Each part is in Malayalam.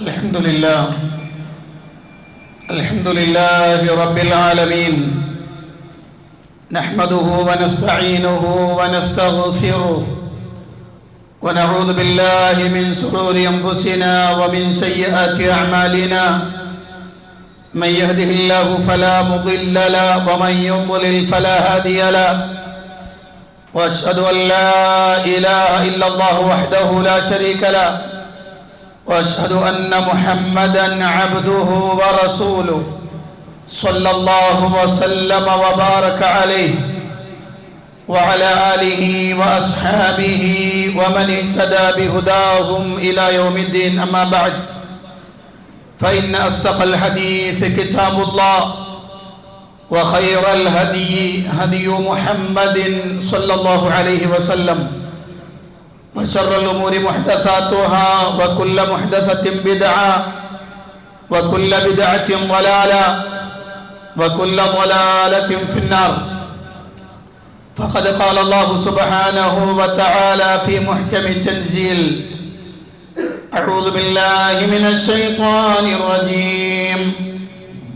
الحمد لله. الحمد لله رب العالمين. نحمده ونستعينه ونستغفره. ونعوذ بالله من شرور أنفسنا ومن سيئات أعمالنا. من يهده الله فلا مضل له ومن يضلل فلا هادي له. وأشهد أن لا إله إلا الله وحده لا شريك له. وأشهد أن محمدا عبده ورسوله صلى الله وسلم وبارك عليه وعلى آله وأصحابه ومن اهتدى بهداهم إلى يوم الدين. أما بعد فإن أصدق الحديث كتاب الله وخير الهدي هدي محمد صلى الله عليه وسلم. وشر الأمور محدثاتها وكل محدثة بدعة وكل بدعة ضلالة وكل ضلالة في النار. فقد قال الله سبحانه وتعالى في محكم التنزيل أعوذ بالله من الشيطان الرجيم.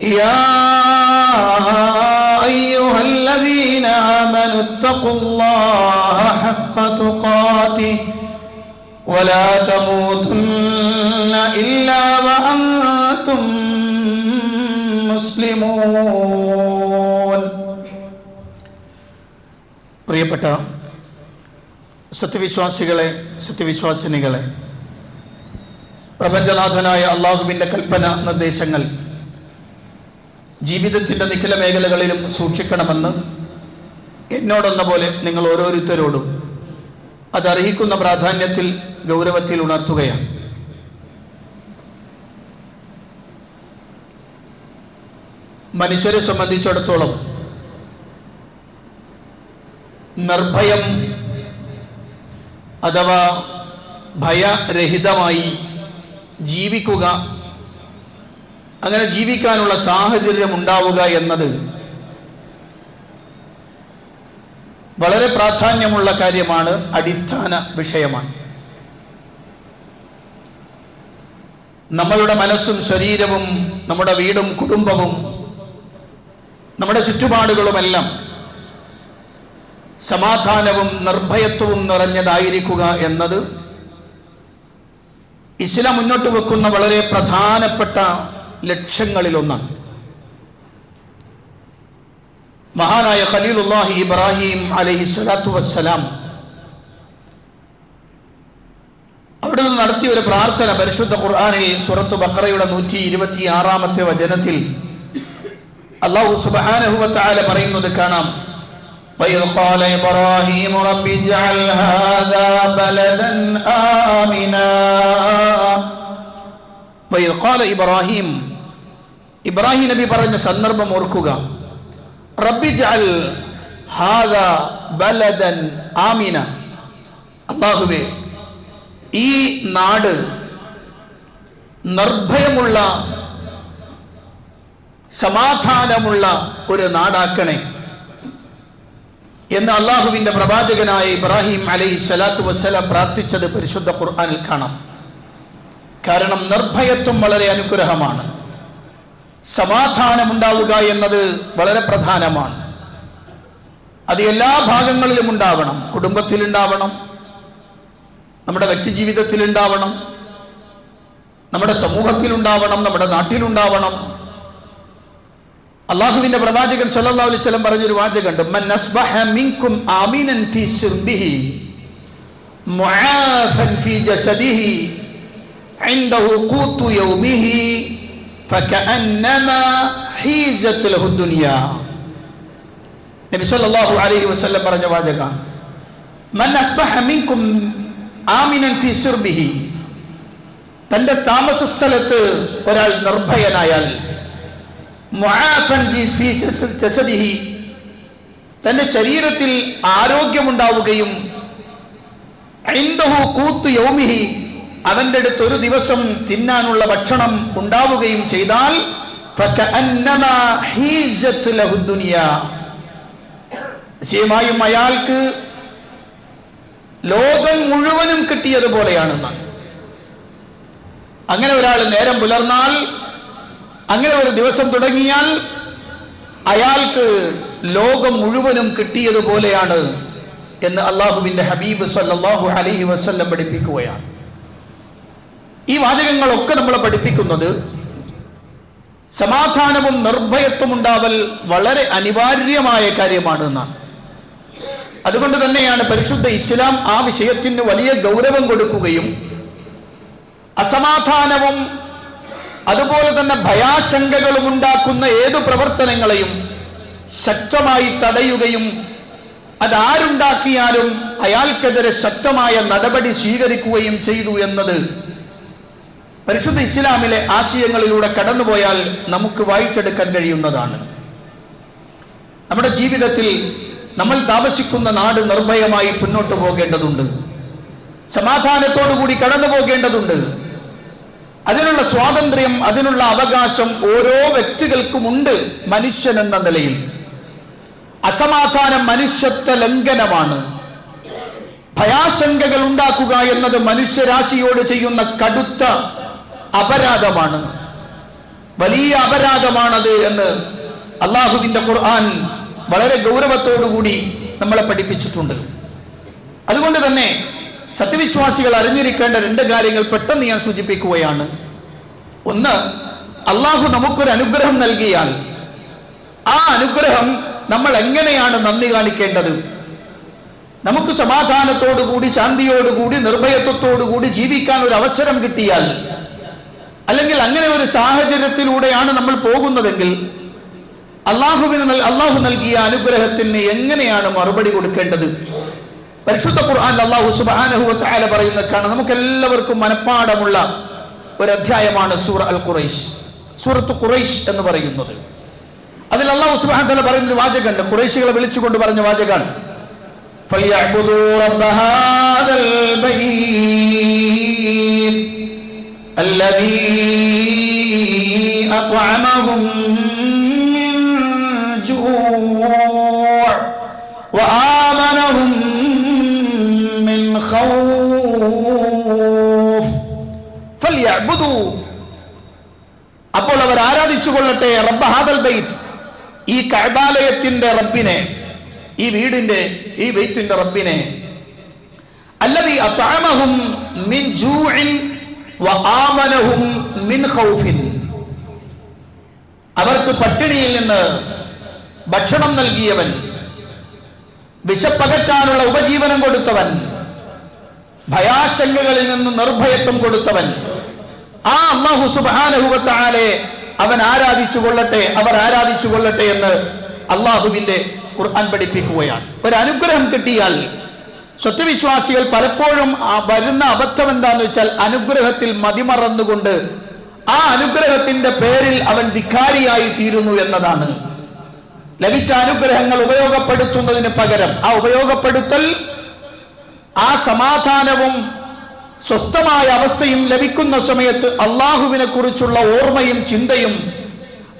يا أيها الذين آمنوا اتقوا الله حق تقاته ولا تموتن إلا وأنتم مسلمون പ്രിയപ്പെട്ട സത്യവിശ്വാസികളെ സത്യവിശ്വാസിനികളെ പ്രപഞ്ചനാഥനായ അള്ളാഹുവിൻ്റെ കൽപ്പന നിർദ്ദേശങ്ങൾ ജീവിതത്തിന്റെ നിഖില മേഖലകളിലും സൂക്ഷിക്കണമെന്ന് എന്നോടെന്ന പോലെ നിങ്ങൾ ഓരോരുത്തരോടും അതർഹിക്കുന്ന പ്രാധാന്യത്തിൽ ഗൗരവത്തിൽ ഉണർത്തുകയാണ്. മനുഷ്യരെ സംബന്ധിച്ചിടത്തോളം നിർഭയം അഥവാ ഭയരഹിതമായി ജീവിക്കുക അങ്ങനെ ജീവിക്കാനുള്ള സാഹചര്യം ഉണ്ടാവുക എന്നത് വളരെ പ്രാധാന്യമുള്ള കാര്യമാണ് അടിസ്ഥാന വിഷയമാണ്. നമ്മളുടെ മനസ്സും ശരീരവും നമ്മുടെ വീടും കുടുംബവും നമ്മുടെ ചുറ്റുപാടുകളുമെല്ലാം സമാധാനവും നിർഭയത്വവും നിറഞ്ഞതായിരിക്കുക എന്നത് ഇസ്ലാം മുന്നോട്ട് വെക്കുന്ന വളരെ പ്രധാനപ്പെട്ട ലക്ഷ്യങ്ങളിലൊന്നാണ് മഹാനായ ഖലീലുല്ലാഹി ഇബ്രാഹിം അലഹി സ്വലാത്തു വസ്സലാം അവിടെ നിന്ന് നടത്തിയ ഒരു പ്രാർത്ഥന പരിശുദ്ധ ഖുർആാനിൽ സുറത്ത് ബക്കറയുടെ നൂറ്റി ഇരുപത്തി ആറാമത്തെ വചനത്തിൽ അള്ളാഹു സുബാനഹുവത്താല പറയുന്നത് കാണാം وإذ قال إبراهيم رب اجعل هذا بلدا آمنا وإذ قال إبراهيم ഇബ്രാഹിം നബി പറഞ്ഞ സന്ദർഭം ഓർക്കുക. റബ്ബി ജഅൽ ബലദൻ ആമിന. അള്ളാഹുവേ ഈ നാട് നിർഭയമുള്ള സമാധാനമുള്ള ഒരു നാടാക്കണേ. എന്ന് അള്ളാഹുവിന്റെ പ്രവാചകനായ ഇബ്രാഹിം അലൈഹി സലാത്തു വസ്സലാം പ്രാർത്ഥിച്ചത് പരിശുദ്ധ ഖുർആാനിൽ കാണാം. കാരണം നിർഭയത്വം വളരെ അനുഗ്രഹമാണ്. സമാധാനമുണ്ടാവുക എന്നത് വളരെ പ്രധാനമാണ് അത് എല്ലാ ഭാഗങ്ങളിലും ഉണ്ടാവണം കുടുംബത്തിലുണ്ടാവണം നമ്മുടെ വ്യക്തി ജീവിതത്തിലുണ്ടാവണം നമ്മുടെ സമൂഹത്തിലുണ്ടാവണം നമ്മുടെ നാട്ടിലുണ്ടാവണം അള്ളാഹുവിന്റെ പ്രവാചകൻ സല്ലല്ലാഹു അലൈഹി വസല്ലം പറഞ്ഞൊരു വാചകമുണ്ട് മൻ അസ്ബഹ മിൻകും ആമിനൻ ഫീ സിർബിഹി മുആഫൻ ഫീ ജസദിഹി عنده قوت يومه നബി സല്ലല്ലാഹു അലൈഹി വസല്ലം പറഞ്ഞ വാചക. മൻ അസ്ബഹ മിൻകും ആമിനൻ ഫീ സിർബിഹി. തന്റെ താമസ സ്ഥലത്ത് ഒരാൾ നിർഭയനായാൽ മുആഫൻ ഫീ ജസദിഹി തന്റെ ശരീരത്തിൽ ആരോഗ്യമുണ്ടാവുകയും ഐന്ദഹു കൂത്തു യൗമിഹി അവന്റെ അടുത്ത് ഒരു ദിവസം തിന്നാനുള്ള ഭക്ഷണം ഉണ്ടാവുകയും ചെയ്താൽ നിശ്ചയമായും അയാൾക്ക് ലോകം മുഴുവനും കിട്ടിയതുപോലെയാണെന്നാണ് അങ്ങനെ ഒരാൾ നേരം പുലർന്നാൽ അങ്ങനെ ഒരു ദിവസം തുടങ്ങിയാൽ അയാൾക്ക് ലോകം മുഴുവനും കിട്ടിയതുപോലെയാണ് എന്ന് അള്ളാഹുവിന്റെ ഹബീബ് സല്ലാഹു അലൈഹി വസ്ല്ലം പഠിപ്പിക്കുകയാണ്. ഈ വാചകങ്ങളൊക്കെ നമ്മൾ പഠിപ്പിക്കുന്നത് സമാധാനവും നിർഭയത്വം ഉണ്ടാവൽ വളരെ അനിവാര്യമായ കാര്യമാണ് എന്നാണ്. അതുകൊണ്ട് തന്നെയാണ് പരിശുദ്ധ ഇസ്ലാം ആ വിഷയത്തിന് വലിയ ഗൗരവം കൊടുക്കുകയും അസമാധാനവും അതുപോലെ തന്നെ ഭയാശങ്കകളും ഉണ്ടാക്കുന്ന ഏതു പ്രവർത്തനങ്ങളെയും ശക്തമായി തടയുകയും അതാരുണ്ടാക്കിയാലും അയാൾക്കെതിരെ ശക്തമായ നടപടി സ്വീകരിക്കുകയും ചെയ്തു എന്നത് പരിശുദ്ധ ഇസ്ലാമിലെ ആശയങ്ങളിലൂടെ കടന്നുപോയാൽ നമുക്ക് വായിച്ചെടുക്കാൻ കഴിയുന്നതാണ്. നമ്മുടെ ജീവിതത്തിൽ നമ്മൾ താമസിക്കുന്ന നാട് നിർഭയമായി മുന്നോട്ട് പോകേണ്ടതുണ്ട്. സമാധാനത്തോടുകൂടി കടന്നു പോകേണ്ടതുണ്ട്. അതിനുള്ള സ്വാതന്ത്ര്യം അതിനുള്ള അവകാശം ഓരോ വ്യക്തികൾക്കും ഉണ്ട് മനുഷ്യൻ എന്ന നിലയിൽ. അസമാധാനം മനുഷ്യത്വ ലംഘനമാണ്. ഭയാശങ്കകൾ ഉണ്ടാക്കുക എന്നത് മനുഷ്യരാശിയോട് ചെയ്യുന്ന കടുത്ത അപരാധമാണ്. വലിയ അപരാധമാണത് എന്ന് അള്ളാഹുവിന്റെ ഖുർആൻ വളരെ ഗൗരവത്തോടുകൂടി നമ്മളെ പഠിപ്പിച്ചിട്ടുണ്ട്. അതുകൊണ്ട് തന്നെ സത്യവിശ്വാസികൾ അറിഞ്ഞിരിക്കേണ്ട രണ്ട് കാര്യങ്ങൾ പെട്ടെന്ന് ഞാൻ സൂചിപ്പിക്കുകയാണ്. ഒന്ന് അള്ളാഹു നമുക്കൊരു അനുഗ്രഹം നൽകിയാൽ ആ അനുഗ്രഹം നമ്മൾ എങ്ങനെയാണ് നന്ദി കാണിക്കേണ്ടത്? നമുക്ക് സമാധാനത്തോടുകൂടി ശാന്തിയോടുകൂടി നിർഭയത്വത്തോടുകൂടി ജീവിക്കാൻ ഒരു അവസരം കിട്ടിയാൽ അല്ലെങ്കിൽ അങ്ങനെ ഒരു സാഹചര്യത്തിലൂടെയാണ് നമ്മൾ പോകുന്നതെങ്കിൽ അള്ളാഹുവിന് നൽ- അള്ളാഹു നൽകിയ അനുഗ്രഹത്തിന് എങ്ങനെയാണ് മറുപടി കൊടുക്കേണ്ടത് പരിശുദ്ധ ഖുർആൻ അള്ളാഹു സുബ്ഹാനഹു വ തആല പറയുന്ന കാണാം നമുക്ക് എല്ലാവർക്കും മനഃപ്പാടമുള്ള ഒരു അധ്യായമാണ് സൂറ അൽ ഖുറൈശ് സൂറത്ത് ഖുറൈശ് എന്ന് പറയുന്നത് അതിൽ അള്ളാഹു സുബ്ഹാനഹു വ തആല പറയുന്ന ഒരു വാചകമുണ്ട് ഖുറൈശികളെ വിളിച്ചുകൊണ്ട് പറഞ്ഞ വാചകമാണ് فليعبدوا رب هذا البيت الذي أطعمهم من جوع وآمنهم من خوف فليعبدوا അപ്പോൾ അവർ ആരാധിച്ചു കൊള്ളട്ടെ റബ്ബ ഹാദൽ ബൈറ്റ് ഈ കഅബാലയത്തിന്റെ റബ്ബിനെ ഈ വീടിന്റെ ഈ ബൈറ്റിന്റെ റബ്ബിനെ അല്ലതി അത്അമഹും മിൻ ജൂഇൻ വആമനഹും മിൻ ഖൗഫിൻ അവർക്ക് പട്ടിണിയിൽ നിന്ന് ഭക്ഷണം നൽകിയവൻ വിശപ്പകറ്റാനുള്ള ഉപജീവനം കൊടുത്തവൻ ഭയാശങ്കകളിൽ നിന്ന് നിർഭയത്വം കൊടുത്തവൻ. ആ അള്ളാഹു സുബാനഹുവത്താലെ അവൻ ആരാധിച്ചു കൊള്ളട്ടെ അവർ ആരാധിച്ചു കൊള്ളട്ടെ എന്ന് അള്ളാഹുവിന്റെ ഖുർആൻ പഠിപ്പിക്കുകയാണ്. ഒരു അനുഗ്രഹം കിട്ടിയാൽ സത്യവിശ്വാസികൾ പലപ്പോഴും വരുന്ന അബദ്ധം എന്താന്ന് വെച്ചാൽ അനുഗ്രഹത്തിൽ മതിമറന്നുകൊണ്ട് ആ അനുഗ്രഹത്തിന്റെ പേരിൽ അവൻ ധിക്കാരിയായി തീരുന്നു എന്നതാണ്. ലഭിച്ച അനുഗ്രഹങ്ങൾ ഉപയോഗപ്പെടുത്തുന്നതിന് പകരം ആ ഉപയോഗപ്പെടുത്തൽ ആ സമാധാനവും സ്വസ്ഥമായ അവസ്ഥയും ലഭിക്കുന്ന സമയത്ത് അള്ളാഹുവിനെ കുറിച്ചുള്ള ഓർമ്മയും ചിന്തയും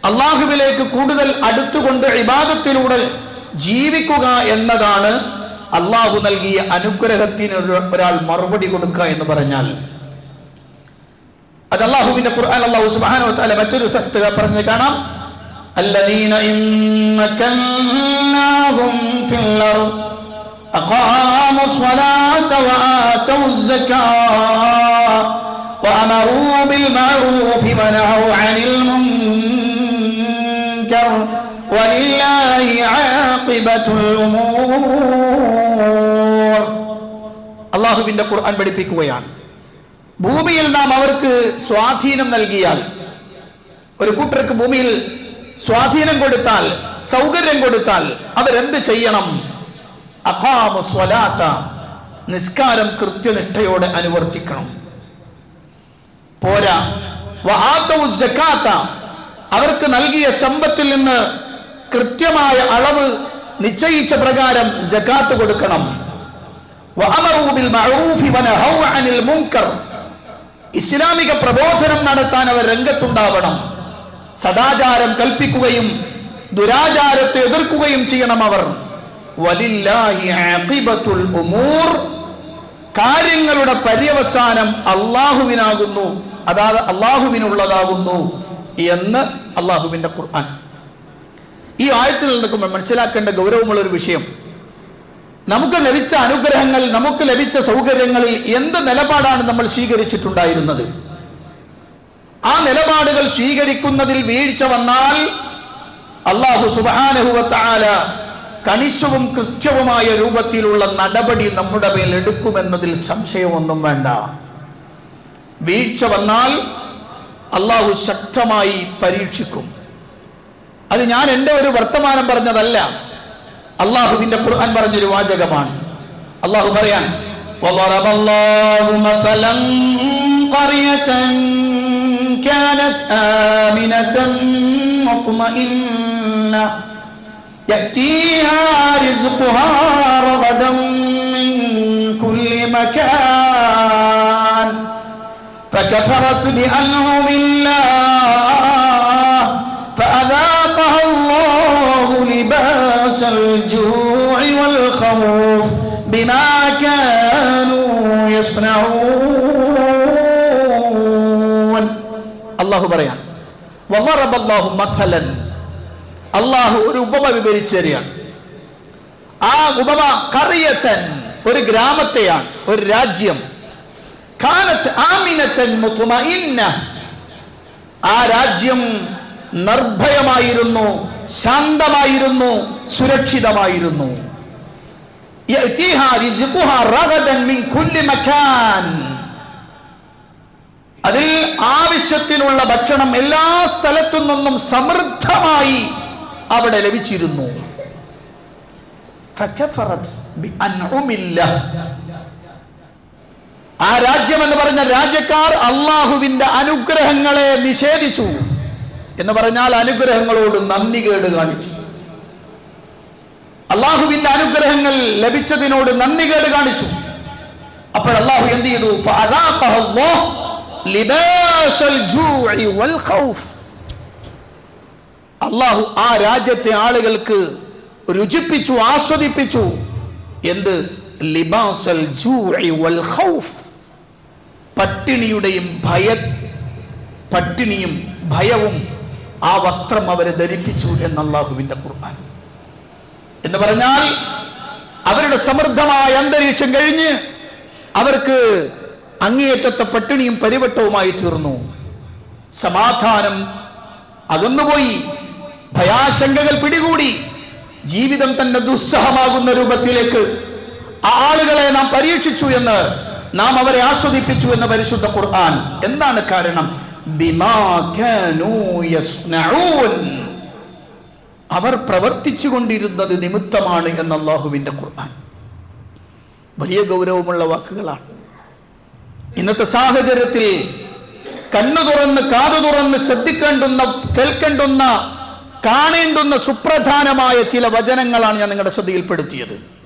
അള്ളാഹുവിലേക്ക് കൂടുതൽ അടുത്തുകൊണ്ട് ഇബാദത്തിലൂടെ ജീവിക്കുക എന്നതാണ് അള്ളാഹു നൽകിയ അനുഗ്രഹത്തിന് ഒരു- ഒരാൾ മറുപടി കൊടുക്കുക എന്ന് പറഞ്ഞാൽ അത് അള്ളാഹുവിന്റെ ഖുർആൻ അള്ളാഹു സുബ്ഹാനഹു വതആല മറ്റൊരു സ്ഥലത്ത് പറഞ്ഞ് കാണാം الذين إن مكناهم في الأرض أقاموا الصلاة وآتوا الزكاة وأمروا بالمعروف ونهوا عن المنكر ولله عاقبة الأمور അള്ളാഹുവിന്റെ ഖുർആൻ പഠിപ്പിക്കുകയാണ് ഭൂമിയിൽ നാം അവർക്ക് സ്വാധീനം നൽകിയാൽ ഒരു കൂട്ടർക്ക് ഭൂമിയിൽ സ്വാധീനം കൊടുത്താൽ സൗകര്യം കൊടുത്താൽ അവരെന്ത് ചെയ്യണം അഖാമു സ്വലാത്ത നിസ്കാരം കൃത്യനിഷ്ഠയോടെ അനുവർത്തിക്കണം പോരാ വആതൗ സക്കാത്ത അവർക്ക് നൽകിയ സമ്പത്തിൽ നിന്ന് കൃത്യമായ അളവ് നിശ്ചയിച്ച പ്രകാരം ജക്കാത്ത് കൊടുക്കണം. ഇസ്ലാമിക പ്രബോധനം നടത്താൻ അവർ രംഗത്തുണ്ടാവണം. സദാചാരം കൽപ്പിക്കുകയും ദുരാചാരത്തെ എതിർക്കുകയും ചെയ്യണം അവർ. കാര്യങ്ങളുടെ പര്യവസാനം അള്ളാഹുവിനാകുന്നു അതാ അള്ളാഹുവിനുള്ളതാകുന്നു എന്ന് അള്ളാഹുവിന്റെ ഖുർആൻ. ഈ ആഴത്തിൽ നിൽക്കുമ്പോൾ മനസ്സിലാക്കേണ്ട ഗൗരവമുള്ള ഒരു വിഷയം. നമുക്ക് ലഭിച്ച അനുഗ്രഹങ്ങൾ നമുക്ക് ലഭിച്ച സൗകര്യങ്ങളിൽ എന്ത് നിലപാടാണ് നമ്മൾ സ്വീകരിച്ചിട്ടുണ്ടായിരുന്നത്? ആ നിലപാടുകൾ സ്വീകരിക്കുന്നതിൽ വീഴ്ച വന്നാൽ അള്ളാഹു സുബാനഹുവത്താല കണിശവും കൃത്യവുമായ രൂപത്തിലുള്ള നടപടി നമ്മുടെ മേൽ എടുക്കുമെന്നതിൽ സംശയമൊന്നും വേണ്ട. വീഴ്ച വന്നാൽ അള്ളാഹു ശക്തമായി പരീക്ഷിക്കും. അത് ഞാൻ എൻ്റെ ഒരു വർത്തമാനം പറഞ്ഞതല്ല അള്ളാഹുവിന്റെ ഖുർആൻ പറഞ്ഞൊരു വാചകമാണ് അള്ളാഹു പറയാൻ وضرب الله مثلا قرية كانت آمنة مطمئنة يأتيها رزقها رغدا من كل مكان فكفرت بأنعم الله الجوع والخوف بما كانوا يصنعون الله بريان وضرب الله مثلا അള്ളാഹു ഒരു ഉപമ വിവരിച്ചു തരികയാണ് ആ ഉപമ കറിയത്തൻ ഒരു ഗ്രാമത്തെയാണ് ഒരു രാജ്യം കാനത്ത് ആമിനത്തൻ മുത്തുമഇന്ന ആ രാജ്യം നിർഭയമായിരുന്നു ശാന്തമായിരുന്നു സുരക്ഷിതമായിരുന്നു. അതിൽ ആവശ്യത്തിനുള്ള ഭക്ഷണം എല്ലാ സ്ഥലത്തു നിന്നും സമൃദ്ധമായി അവിടെ ലഭിച്ചിരുന്നു. ആ രാജ്യം എന്ന് പറഞ്ഞ രാജ്യക്കാർ അള്ളാഹുവിന്റെ അനുഗ്രഹങ്ങളെ നിഷേധിച്ചു. എന്ന് പറഞ്ഞാൽ അനുഗ്രഹങ്ങളോട് നന്ദി കേട് കാണിച്ചു. അള്ളാഹുവിന്റെ അനുഗ്രഹങ്ങൾ ലഭിച്ചതിനോട് നന്ദി കേട് കാണിച്ചു. അപ്പോൾ അള്ളാഹു എന്ത് ചെയ്തു? അള്ളാഹു ആ രാജ്യത്തെ ആളുകൾക്ക് രുചിപ്പിച്ചു ആസ്വദിപ്പിച്ചു. എന്ത്? ലിബാസൽ പട്ടിണിയുടെയും ഭയ പട്ടിണിയും ഭയവും ആ വസ്ത്രം അവരെ ധരിപ്പിച്ചു എന്ന് കുർബാൻ ഖുർആൻ. എന്ന് പറഞ്ഞാൽ അവരുടെ സമൃദ്ധമായ അന്തരീക്ഷം കഴിഞ്ഞ് അവർക്ക് അങ്ങേയറ്റത്തെ പട്ടിണിയും പരിവട്ടവുമായി തീർന്നു. സമാധാനം അകന്നുപോയി. ഭയാശങ്കകൾ പിടികൂടി. ജീവിതം തന്നെ ദുസ്സഹമാകുന്ന രൂപത്തിലേക്ക് ആ ആളുകളെ നാം പരീക്ഷിച്ചു എന്ന് നാം അവരെ ആസ്വദിപ്പിച്ചു എന്ന് പരിശുദ്ധ ഖുർആൻ. എന്താണ് കാരണം. അവർ പ്രവർത്തിച്ചു കൊണ്ടിരുന്നത് നിമിത്തമാണ് എന്ന അള്ളാഹുവിന്റെ ഖുർആൻ. വലിയ ഗൗരവമുള്ള വാക്കുകളാണ്. ഇന്നത്തെ സാഹചര്യത്തിൽ കണ്ണു തുറന്ന് കാതു തുറന്ന് ശ്രദ്ധിക്കേണ്ടുന്ന കേൾക്കേണ്ടുന്ന കാണേണ്ടുന്ന സുപ്രധാനമായ ചില വചനങ്ങളാണ് ഞാൻ നിങ്ങളുടെ ശ്രദ്ധയിൽപ്പെടുത്തിയത്.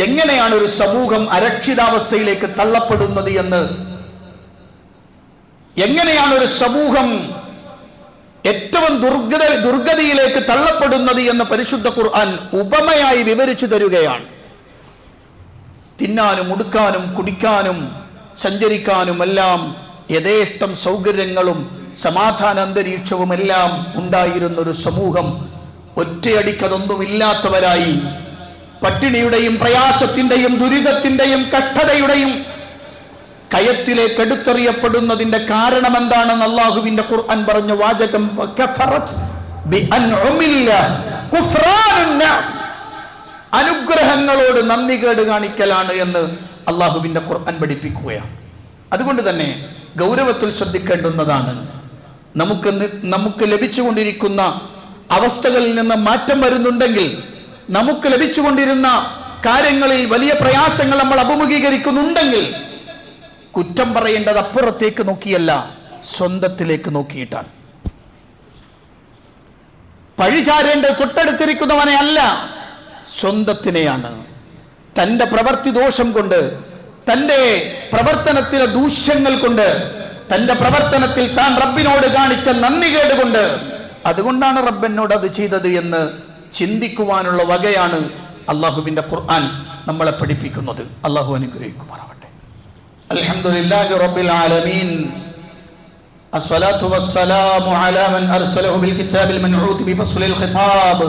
എങ്ങനെയാണ് ഒരു സമൂഹം അരക്ഷിതാവസ്ഥയിലേക്ക് തള്ളപ്പെടുന്നത് എന്ന് എങ്ങനെയാണ് ഒരു സമൂഹം ഏറ്റവും ദുർഗത ദുർഗതിയിലേക്ക് തള്ളപ്പെടുന്നത് എന്ന് പരിശുദ്ധ ഖുർആൻ ഉപമയായി വിവരിച്ചു തരികയാണ്. തിന്നാനും ഉടുക്കാനും കുടിക്കാനും സഞ്ചരിക്കാനും എല്ലാം യഥേഷ്ടം സൗകര്യങ്ങളും സമാധാന അന്തരീക്ഷവും എല്ലാം ഉണ്ടായിരുന്ന ഒരു സമൂഹം ഒറ്റയടിക്കതൊന്നുമില്ലാത്തവരായി പട്ടിണിയുടെയും പ്രയാസത്തിന്റെയും ദുരിതത്തിന്റെയും കഷ്ടതയുടെയും കയത്തിലേക്ക് എടുത്തെറിയപ്പെടുന്നതിന്റെ കാരണം എന്താണെന്ന് അള്ളാഹുവിന്റെ ഖുർആൻ പറഞ്ഞ വാചകം "വകഫറത് ബിഅൻഉമില്ല കുഫ്റാനുൻ നിഅം. അനുഗ്രഹങ്ങളോട് നന്ദി കേട് കാണിക്കലാണ് എന്ന് അള്ളാഹുവിന്റെ ഖുർആൻ പഠിപ്പിക്കുകയാണ് അതുകൊണ്ട് തന്നെ ഗൗരവത്തിൽ ശ്രദ്ധിക്കേണ്ടുന്നതാണ് നമുക്ക് നമുക്ക് ലഭിച്ചുകൊണ്ടിരിക്കുന്ന അവസ്ഥകളിൽ നിന്ന് മാറ്റം വരുന്നുണ്ടെങ്കിൽ നമുക്ക് ലഭിച്ചുകൊണ്ടിരുന്ന കാര്യങ്ങളിൽ വലിയ പ്രയാസങ്ങൾ നമ്മൾ അഭിമുഖീകരിക്കുന്നുണ്ടെങ്കിൽ കുറ്റം പറയേണ്ടത് അപ്പുറത്തേക്ക് നോക്കിയല്ല സ്വന്തത്തിലേക്ക് നോക്കിയിട്ടാണ്. പഴിചാരേണ്ടത് തൊട്ടടുത്തിരിക്കുന്നവനെ അല്ല സ്വന്തത്തിനെയാണ്. തന്റെ പ്രവൃത്തി ദോഷം കൊണ്ട് തന്റെ പ്രവർത്തനത്തിലെ ദൂഷ്യങ്ങൾ കൊണ്ട് തന്റെ പ്രവർത്തനത്തിൽ താൻ റബ്ബിനോട് കാണിച്ച നന്ദി കൊണ്ട് അതുകൊണ്ടാണ് റബ്ബിനോട് അത് ചെയ്തത് എന്ന് ചിന്തിക്കുവാനുള്ള വകയാണ് അള്ളാഹുവിന്റെ ഖുർആൻ നമ്മളെ പഠിപ്പിക്കുന്നത്. അള്ളാഹു അനുഗ്രഹിക്കുമാറാവട്ടെ അൽഹംദുലില്ലാഹി റബ്ബിൽ ആലമീൻ الصلاة والسلام على من أرسله بالكتاب المنعوت بفصل الخطاب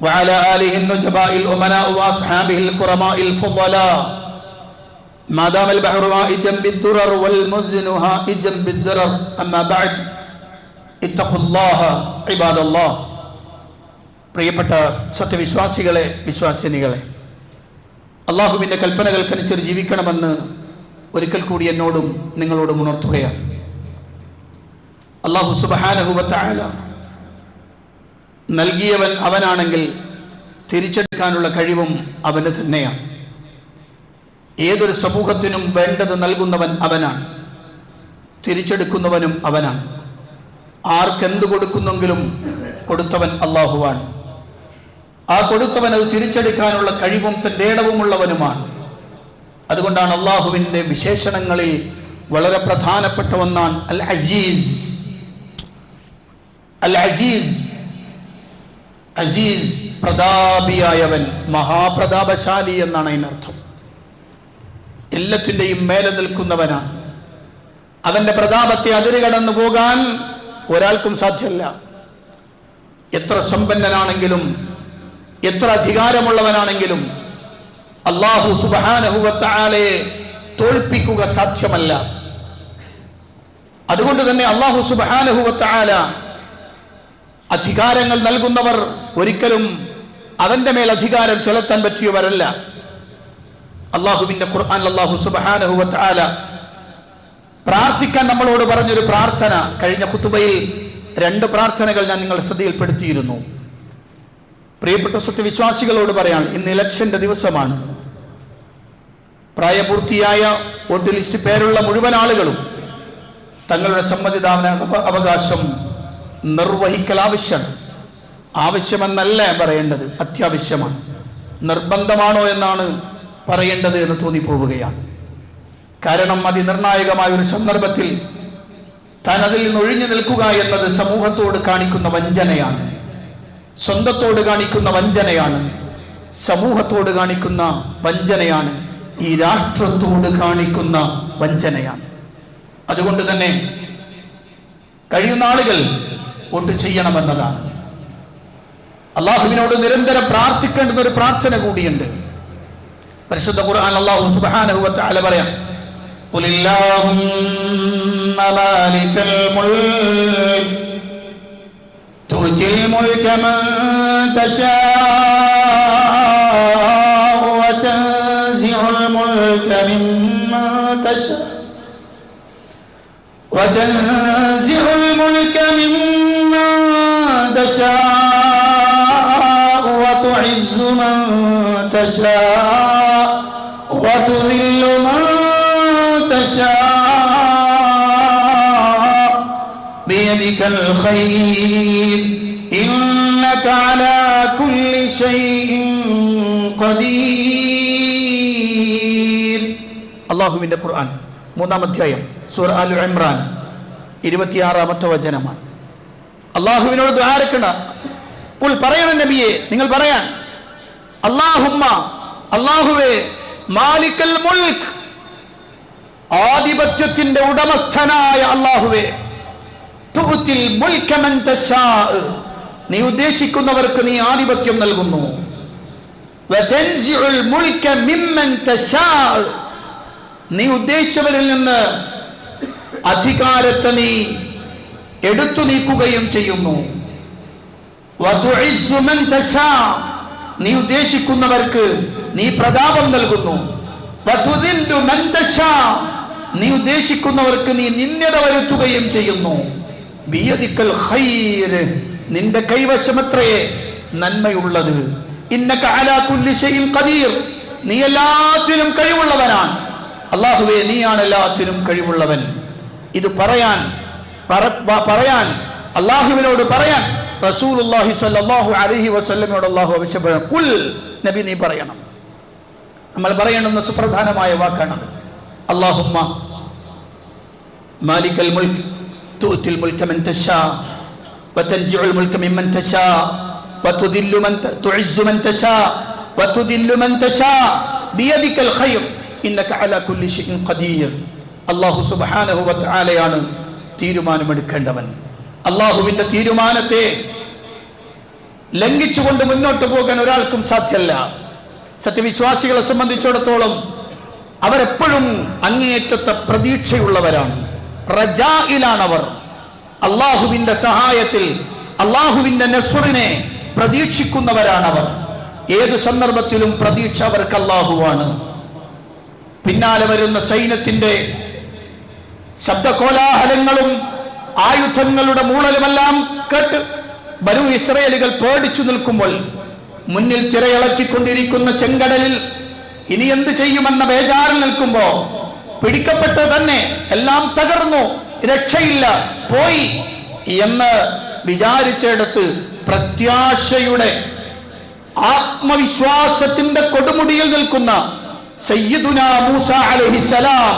وعلى آله النجباء الأمناء وأصحابه الكرماء الفضلاء ما دام البحر مائجا بالدرر والمزن هائجا بالدرر أما بعد اتقوا الله عباد الله പ്രിയപ്പെട്ട സത്യവിശ്വാസികളെ വിശ്വാസിനികളെ അള്ളാഹുവിന്റെ കൽപ്പനകൾക്കനുസരിച്ച് ജീവിക്കണമെന്ന് ഒരിക്കൽ കൂടി എന്നോടും നിങ്ങളോടും ഉണർത്തുകയാണ്. അള്ളാഹു സുബഹാനഹുബത്തായ നൽകിയവൻ അവനാണെങ്കിൽ തിരിച്ചെടുക്കാനുള്ള കഴിവും അവന് തന്നെയാണ്. ഏതൊരു സമൂഹത്തിനും വേണ്ടത് നൽകുന്നവൻ അവനാണ്. തിരിച്ചെടുക്കുന്നവനും അവനാണ്. ആർക്കെന്ത് കൊടുക്കുന്നെങ്കിലും കൊടുത്തവൻ അള്ളാഹുവാണ്. ആ കൊടുത്തവൻ അത് തിരിച്ചെടുക്കാനുള്ള കഴിവും തന്റെ ഇടവുമുള്ളവനുമാണ്. അതുകൊണ്ടാണ് അള്ളാഹുവിന്റെ വിശേഷണങ്ങളിൽ വളരെ പ്രധാനപ്പെട്ട ഒന്നാണ് അൽ അസീസ് അൽ അസീസ് അസീസ് പ്രതാപിയായവൻ മഹാപ്രതാപശാലി എന്നാണ് അതിനർത്ഥം. എല്ലാത്തിന്റെയും മേലെ നിൽക്കുന്നവനാണ്. അവന്റെ പ്രതാപത്തെ അതിരുകടന്നു പോകാൻ ഒരാൾക്കും സാധ്യമല്ല. എത്ര സമ്പന്നനാണെങ്കിലും എത്ര അധികാരമുള്ളവനാണെങ്കിലും അള്ളാഹു സുബാനഹുവത്താലെ തോൽപ്പിക്കുക സാധ്യമല്ല. അതുകൊണ്ട് തന്നെ അള്ളാഹു സുബാനഹുവത്താല അധികാരങ്ങൾ നൽകുന്നവർ ഒരിക്കലും അവന്റെ മേൽ അധികാരം ചെലുത്താൻ പറ്റിയവരല്ല. അള്ളാഹുവിന്റെ ഖുർആൻ അള്ളാഹു സുബാനഹുവത്താല പ്രാർത്ഥിക്കാൻ നമ്മളോട് പറഞ്ഞൊരു പ്രാർത്ഥന കഴിഞ്ഞ കുത്തുബയിൽ രണ്ട് പ്രാർത്ഥനകൾ ഞാൻ നിങ്ങൾ ശ്രദ്ധയിൽപ്പെടുത്തിയിരുന്നു പ്രിയപ്പെട്ട സത്യവിശ്വാസികളോട് പറയാണ് ഇന്ന് ഇലക്ഷന്റെ ദിവസമാണ്. പ്രായപൂർത്തിയായ വോട്ട് ലിസ്റ്റ് പേരുള്ള മുഴുവൻ ആളുകളും തങ്ങളുടെ സമ്മതിദാന അവ- അവകാശം നിർവഹിക്കൽ ആവശ്യമാണ് ആവശ്യമെന്നല്ല പറയേണ്ടത് അത്യാവശ്യമാണ്. നിർബന്ധമാണോ എന്നാണ് പറയേണ്ടത് എന്ന് തോന്നിപ്പോവുകയാണ്. കാരണം അതിനിർണായകമായ ഒരു സന്ദർഭത്തിൽ താൻ അതിൽ നിന്ന് ഒഴിഞ്ഞു നിൽക്കുക എന്നത് സമൂഹത്തോട് കാണിക്കുന്ന വഞ്ചനയാണ്. സ്വന്തത്തോട് കാണിക്കുന്ന വഞ്ചനയാണ് സമൂഹത്തോട് കാണിക്കുന്ന വഞ്ചനയാണ് ഈ രാഷ്ട്രത്തോട് കാണിക്കുന്ന വഞ്ചനയാണ് അതുകൊണ്ട് തന്നെ കഴിയുന്ന ആളുകൾ വോട്ട് ചെയ്യണമെന്നതാണ് അള്ളാഹുവിനോട് നിരന്തരം പ്രാർത്ഥിക്കേണ്ടുന്ന ഒരു പ്രാർത്ഥന കൂടിയുണ്ട് പരിശുദ്ധ ഖുർആൻ അല്ലാഹു സുബ്ഹാനഹു വ തആല പറയാം قل اللهم مالك الملك تؤتي الملك من تشاء وتنزع الملك ممن تشاء وتنزع الملك ممن تشاء وتعز من تشاء بيدك الخير إنك على كل شيء قدير അള്ളാഹുവിൻ്റെ ഖുർആൻ മൂന്നാം അധ്യായം സൂറ അൽ ഇമ്രാൻ ഇരുപത്തിയാറാമത്തെ വചനമാണ് അള്ളാഹുവിനോട് ദ്വാരക്കണ കുൽ പറയണം നബിയെ നിങ്ങൾ പറയാൻ അള്ളാഹുമ്മ അള്ളാഹുവേ മാലിക്കൽ മുൽക്ക് ആധിപത്യത്തിന്റെ ഉടമസ്ഥനായ അള്ളാഹുവേ നീ ഉദ്ദേശിക്കുന്നവർക്ക് നീ ആധിപത്യം നൽകുന്നു. നീ ഉദ്ദേശിച്ചവരിൽ നിന്ന് അധികാരത്തെ നീ എടുത്തു നീക്കുകയും ചെയ്യുന്നു. നീ ഉദ്ദേശിക്കുന്നവർക്ക് നീ പ്രതാപം നൽകുന്നു. നീ ഉദ്ദേശിക്കുന്നവർക്ക് നീ നിന്ദ്യത വരുത്തുകയും ചെയ്യുന്നു. ബിയദിക്കൽ ഖൈർ നിന്റെ കൈവശമത്രേ നന്മയുള്ളത്. ഇന്നക അലാ കുല്ലി ഷൈഇൻ ഖദീർ. നീ എല്ലാത്തിനും കഴിവുള്ളവനാണ്. അള്ളാഹുവേ നീയാണ് എല്ലാത്തിനും കഴിവുള്ളവൻ. ഇത് പറയാൻ പറയാൻ അള്ളാഹുവിനോട് പറയാൻ റസൂലുള്ളാഹി സ്വല്ലല്ലാഹു അലൈഹി വസല്ലമയോട് അള്ളാഹു ആവശ്യപ്പെടണം. കുൽ നബി നീ പറയണം. നമ്മൾ പറയണമെന്ന സുപ്രധാനമായ വാക്കാണത്. അള്ളാഹുമ്മ മാലിക്കൽ മുൽക്ക് تؤتي الملك من تشاء وتنزع الملك ممن تشاء وتذل من ت... تعز من تشاء وتذل من تشاء بيدك الخير إنك على كل شيء قدير അള്ളാഹു സുബാനഹു വത്താലയാണ് തീരുമാനമെടുക്കേണ്ടവൻ അള്ളാഹുവിന്റെ തീരുമാനത്തെ ലംഘിച്ചുകൊണ്ട് മുന്നോട്ട് പോകാൻ ഒരാൾക്കും സാധ്യമല്ല സത്യവിശ്വാസികളെ സംബന്ധിച്ചിടത്തോളം അവരെപ്പോഴും അങ്ങേയറ്റത്തെ പ്രതീക്ഷയുള്ളവരാണ് റജായിലാണ് അവർ അള്ളാഹുവിന്റെ സഹായത്തിൽ അള്ളാഹുവിന്റെ നെസ്റിനെ പ്രതീക്ഷിക്കുന്നവരാണവർ. ഏത് സന്ദർഭത്തിലും പ്രതീക്ഷ അവർക്ക് അള്ളാഹുവാണ്. പിന്നാലെ വരുന്ന സൈന്യത്തിന്റെ ശബ്ദകോലാഹലങ്ങളും ആയുധങ്ങളുടെ മൂളലുമെല്ലാം കേട്ട് ബനു ഇസ്രയേലുകൾ പേടിച്ചു നിൽക്കുമ്പോൾ മുന്നിൽ തിരയിളക്കിക്കൊണ്ടിരിക്കുന്ന ചെങ്കടലിൽ ഇനി എന്ത് ചെയ്യുമെന്ന ബേജാറിൽ നിൽക്കുമ്പോ പിടിക്കപ്പെട്ട് തന്നെ എല്ലാം തകർന്നു രക്ഷയില്ല പോയി എന്ന് വിചാരിച്ചെടുത്ത് പ്രത്യാശയുടെ ആത്മവിശ്വാസത്തിന്റെ കൊടുമുടിയിൽ നിൽക്കുന്ന സയ്യിദുന മൂസ അലഹിസലാം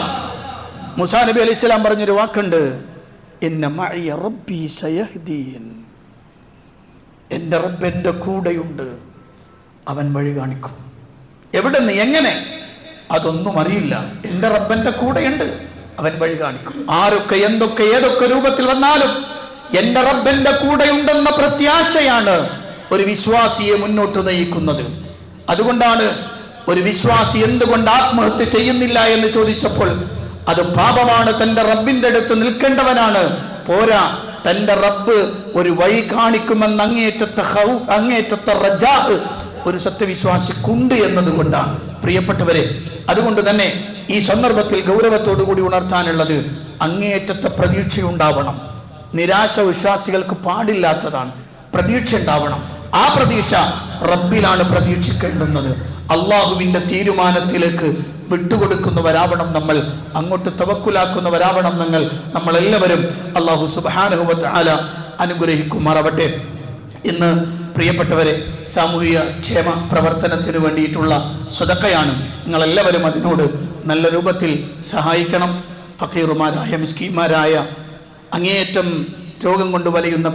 മൂസാ നബി അലൈഹി സ്വലാം പറഞ്ഞൊരു വാക്കുണ്ട് എന്റെ റബ്ബ് എന്റെ കൂടെയുണ്ട് അവൻ വഴി കാണിക്കും. എവിടെ നിന്ന് എങ്ങനെ? അതൊന്നും അറിയില്ല. എന്റെ റബ്ബന്റെ കൂടെയുണ്ട്. അവൻ വഴി കാണിക്കും. ആരൊക്കെ എന്തൊക്കെ ഏതൊക്കെ രൂപത്തിൽ വന്നാലും എന്റെ റബ്ബന്റെ കൂടെയുണ്ടെന്ന പ്രത്യാശയാണ് ഒരു വിശ്വാസിയെ മുന്നോട്ട് നയിക്കുന്നത്. അതുകൊണ്ടാണ് ഒരു വിശ്വാസി എന്തുകൊണ്ട് ആത്മഹത്യ ചെയ്യുന്നില്ല എന്ന് ചോദിച്ചപ്പോൾ അത് പാപമാണ് തന്റെ റബ്ബിന്റെ അടുത്ത് നിൽക്കേണ്ടവനാണ്. പോരാ തന്റെ റബ്ബ് ഒരു വഴി കാണിക്കുമെന്ന് അങ്ങേറ്റത്തെ അങ്ങേറ്റത്തെ റജാ ഒരു സത്യവിശ്വാസിക്കുണ്ട് എന്നതുകൊണ്ടാണ്. പ്രിയപ്പെട്ടവരെ അതുകൊണ്ട് തന്നെ ഈ സന്ദർഭത്തിൽ ഗൗരവത്തോടു കൂടി ഉണർത്താനുള്ളത് അങ്ങേയറ്റത്തെ പ്രതീക്ഷയുണ്ടാവണം. നിരാശ വിശ്വാസികൾക്ക് പാടില്ലാത്തതാണ് പ്രതീക്ഷ ഉണ്ടാവണം. ആ പ്രതീക്ഷ റബ്ബിലാണ് പ്രതീക്ഷിക്കേണ്ടുന്നത്. അള്ളാഹുവിന്റെ തീരുമാനത്തിലേക്ക് വിട്ടുകൊടുക്കുന്നവരാവണം നമ്മൾ അങ്ങോട്ട് തവക്കുലാക്കുന്നവരാവണം നമ്മൾ നമ്മളെല്ലാവരും അള്ളാഹു സുബാനുഹുബത്ത് ആല അനുഗ്രഹിക്കുമാറാവട്ടെ. ഇന്ന് പ്രിയപ്പെട്ടവരെ സാമൂഹിക ക്ഷേമ പ്രവർത്തനത്തിന് വേണ്ടിയിട്ടുള്ള സ്വതക്കയാണ് നിങ്ങളെല്ലാവരും അതിനോട് നല്ല രൂപത്തിൽ സഹായിക്കണം. ഫക്കീറുമാരായ മിസ്കീമാരായ അങ്ങേയറ്റം രോഗം കൊണ്ട് വലയുന്ന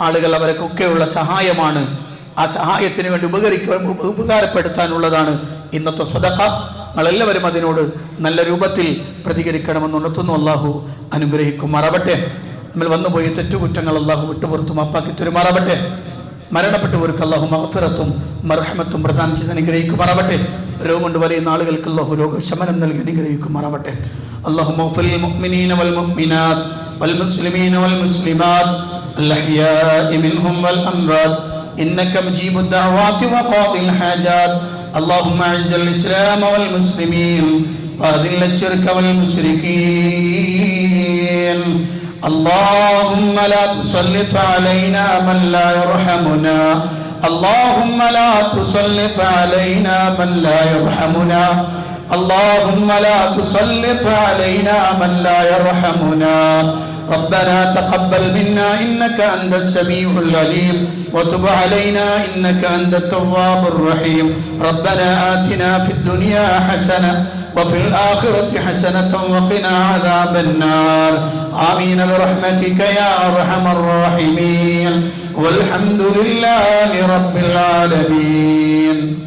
ആളുകൾ അവർക്കൊക്കെയുള്ള സഹായമാണ്. ആ സഹായത്തിന് വേണ്ടി ഉപകരിക്ക ഉപകാരപ്പെടുത്താനുള്ളതാണ് ഇന്നത്തെ സ്വതക്ക. നിങ്ങളെല്ലാവരും അതിനോട് നല്ല രൂപത്തിൽ പ്രതികരിക്കണമെന്ന് ഉണർത്തുന്നു. അള്ളാഹു അനുഗ്രഹിക്കുമാറാവട്ടെ. നമ്മൾ വന്നുപോയി തെറ്റുകുറ്റങ്ങൾ അള്ളാഹു വിട്ടുപുറത്തും അപ്പാക്കി തെരുമാറാവട്ടെ. മരണപ്പെട്ടവർക്ക് അള്ളാഹു മഹഫിറത്തും മർഹമത്തും പ്രദാനം ചെയ്ത് അനുഗ്രഹിക്കുമാറാവട്ടെ രോഗം കൊണ്ട് വലയുന്ന ആളുകൾക്ക് അള്ളാഹു രോഗശമനം നൽകി അനുഗ്രഹിക്കുമാറാവട്ടെ അള്ളാഹു മഹഫിൽ മുഅ്മിനീന വൽ മുഅ്മിനാത്ത് വൽ മുസ്ലിമീന വൽ മുസ്ലിമാത്ത് الأحياء منهم والأموات إنك مجيب الدعوات وقاضي الحاجات اللهم أعز الإسلام والمسلمين وأذل الشرك والمشركين اللهم لا تسلط علينا من لا يرحمنا. اللهم لا تسلط علينا من لا يرحمنا. اللهم لا تسلط علينا من لا يرحمنا. ربنا تقبل منا إنك أنت السميع العليم وتب علينا إنك أنت التواب الرحيم. ربنا آتنا في الدنيا حسنة وفي الآخرة حسنة وقنا عذاب النار. آمين برحمتك يا أرحم الراحمين. والحمد لله رب العالمين.